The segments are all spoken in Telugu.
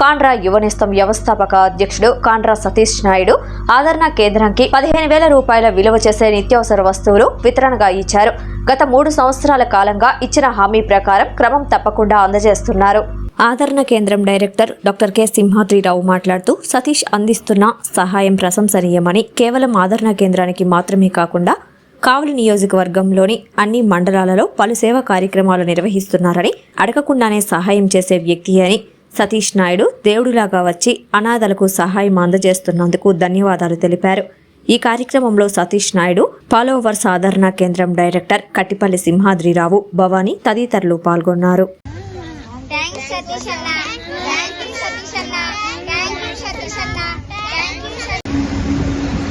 కాండ్రా యువనిస్తం వ్యవస్థాపక అధ్యక్షుడు కాండ్రా సతీష్ నాయుడు ఆదరణ కేంద్రానికి పదిహేను వేల రూపాయల విలువ చేసే నిత్యావసర వస్తువులు వితరణగా ఇచ్చారు. గత మూడు సంవత్సరాల కాలంగా ఇచ్చిన హామీ ప్రకారం క్రమం తప్పకుండా అందజేస్తున్నారు. ఆదరణ కేంద్రం డైరెక్టర్ డాక్టర్ కె. సింహాద్రిరావు మాట్లాడుతూ సతీష్ అందిస్తున్న సహాయం ప్రశంసనీయమని కేవలం ఆదరణ కేంద్రానికి మాత్రమే కాకుండా కావలి నియోజకవర్గంలోని అన్ని మండలాలలో పలు సేవా కార్యక్రమాలు నిర్వహిస్తున్నారని అడగకుండానే సహాయం చేసే వ్యక్తి అని సతీష్ నాయుడు దేవుడిలాగా వచ్చి అనాథలకు సహాయం అందజేస్తున్నందుకు ధన్యవాదాలు తెలిపారు. ఈ కార్యక్రమంలో సతీష్ నాయుడు ఫాలోవర్స్ ఆదరణ కేంద్రం డైరెక్టర్ కట్టిపల్లి సింహాద్రిరావు భవానీ తదితరులు పాల్గొన్నారు.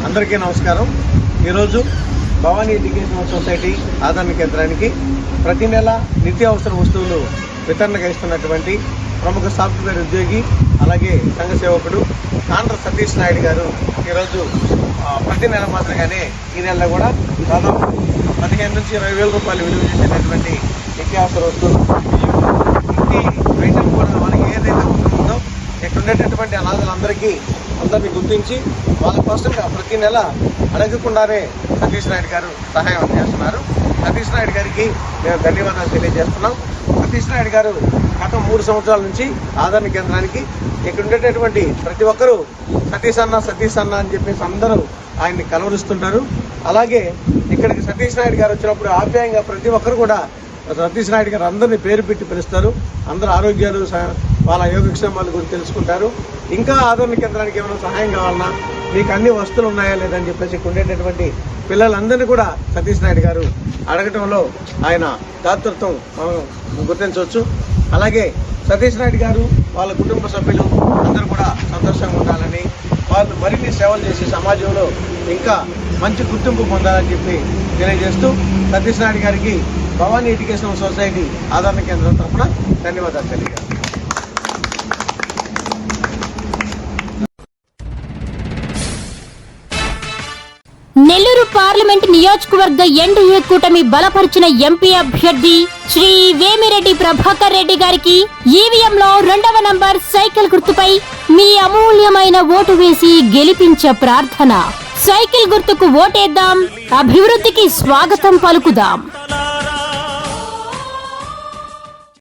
అందరికీ నమస్కారం. ఈరోజు భవానీ ఎడ్యుకేషనల్ సొసైటీ ఆదరణ కేంద్రానికి ప్రతి నెల నిత్యావసర వస్తువులు వితరణగా ఇస్తున్నటువంటి ప్రముఖ సాఫ్ట్వేర్ ఉద్యోగి అలాగే సంఘ సేవకుడు కాండ్ర సతీష్ నాయుడు గారు ఈరోజు ప్రతి నెల మాత్రమే ఈ నెలలో కూడా దాదాపు పదిహేను నుంచి ఇరవై వేల రూపాయలు విలువ చేసేటటువంటి నిత్యావసర వస్తువులు. ఇంటి ఐటమ్ కూడా మనకి ఏదైతే ఉంటుందో ఇక్కడ ఉండేటటువంటి అనాథలందరికీ అందరినీ గుర్తించి వాళ్ళ కోసంగా ప్రతి నెల అడగకుండానే సతీష్ నాయుడు గారు సహాయం చేస్తున్నారు సతీష్ నాయుడు గారికి మేము ధన్యవాదాలు తెలియజేస్తున్నాం. సతీష్ నాయుడు గారు గత మూడు సంవత్సరాల నుంచి ఆదరణ కేంద్రానికి ఇక్కడ ఉండేటటువంటి ప్రతి ఒక్కరూ సతీష్ అన్న సతీష్ అన్న అని చెప్పేసి అందరూ ఆయన్ని కలవరిస్తుంటారు. అలాగే ఇక్కడికి సతీష్ నాయుడు గారు వచ్చినప్పుడు ఆప్యాయంగా ప్రతి ఒక్కరు కూడా సతీష్ నాయుడు గారు అందరినీ పేరు పెట్టి పిలుస్తారు. అందరు ఆరోగ్యాలు వాళ్ళ యోగక్షేమాల గురించి తెలుసుకుంటారు. ఇంకా ఆదరణ కేంద్రానికి ఏమైనా సహాయం కావాలన్నా మీకు అన్ని వస్తువులు ఉన్నాయా లేదని చెప్పేసి ఉండేటటువంటి పిల్లలందరినీ కూడా సతీష్ నాయుడు గారు అడగటంలో ఆయన దాతృత్వం మనం గుర్తించవచ్చు. అలాగే సతీష్ నాయుడు గారు వాళ్ళ కుటుంబ సభ్యులు అందరూ కూడా సంతోషంగా ఉండాలని వాళ్ళు మరిన్ని సేవలు చేసి సమాజంలో ఇంకా మంచి గుర్తింపు పొందాలని చెప్పి తెలియజేస్తూ సతీష్ నాయుడు గారికి భవానీ ఎడ్యుకేషనల్ సొసైటీ ఆదరణ కేంద్రం తరఫున ధన్యవాదాలు తెలియజేస్తాను నెల్లూరు పార్లమెంట్ నియోజకవర్గ ఎన్డీఏ కూటమి బలపరిచిన ఎంపీ అభ్యర్థి శ్రీ వేమిరెడ్డి ప్రభాకర్ రెడ్డి గారికి ఈవీఎంలో రెండవ నంబర్ సైకిల్ గుర్తుపై మీ అమూల్యమైన ఓటు వేసి గెలిపించే ప్రార్థన. సైకిల్ గుర్తుకు ఓటేద్దాం. అభివృద్ధికి స్వాగతం పలుకుదాం.